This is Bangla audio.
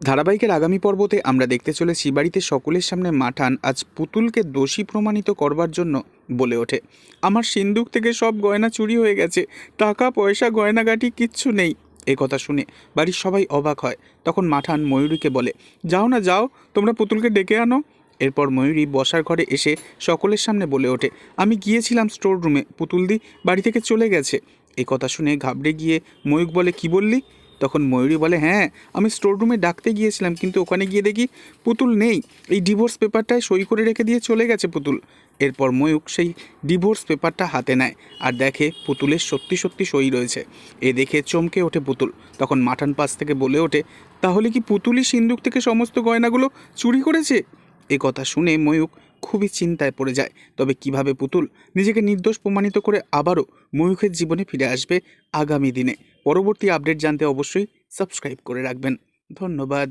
ধারাবাহিকের আগামী পর্বতে আমরা দেখতে চলেছি বাড়িতে সকলের সামনে মাঠান আজ পুতুলকে দোষী প্রমাণিত করবার জন্য বলে ওঠে। আমার সিন্দুক থেকে সব গয়না চুরি হয়ে গেছে, টাকা, পয়সা, গয়নাগাটি কিচ্ছু নেই। এ কথা শুনে বাড়ির সবাই অবাক হয়। তখন মাঠান ময়ূরীকে বলে, যাও না, যাও, তোমরা পুতুলকে ডেকে আনো। এরপর ময়ূরী বসার ঘরে এসে সকলের সামনে বলে ওঠে, আমি গিয়েছিলাম স্টোর রুমে পুতুলদি বাড়ি থেকে চলে গেছে। এ কথা শুনে ঘাবড়ে গিয়ে ময়ূক বলে, কি বললি? তখন ময়ূরী বলে হ্যাঁ আমি স্টোর রুমে ডাকতে গিয়েছিলাম, কিন্তু ওখানে গিয়ে দেখি পুতুল নেই। এই ডিভোর্স পেপারটায় সই করে রেখে দিয়ে চলে গেছে পুতুল। এরপর ময়ূক সেই ডিভোর্স পেপারটা হাতে নেয় আর দেখে পুতুলের সত্যি সত্যি সই রয়েছে। এ দেখে চমকে ওঠে পুতুল। তখন মাঠান পাশ থেকে বলে ওঠে, তাহলে কি পুতুলই সিন্দুক থেকে সমস্ত গয়নাগুলো চুরি করেছে? এ কথা শুনে ময়ূক খুবই চিন্তায় পড়ে যায়। তবে কীভাবে পুতুল নিজেকে নির্দোষ প্রমাণিত করে আবারও ময়ূখের জীবনে ফিরে আসবে আগামী দিনে? পরবর্তী আপডেট জানতে অবশ্যই সাবস্ক্রাইব করে রাখবেন। ধন্যবাদ।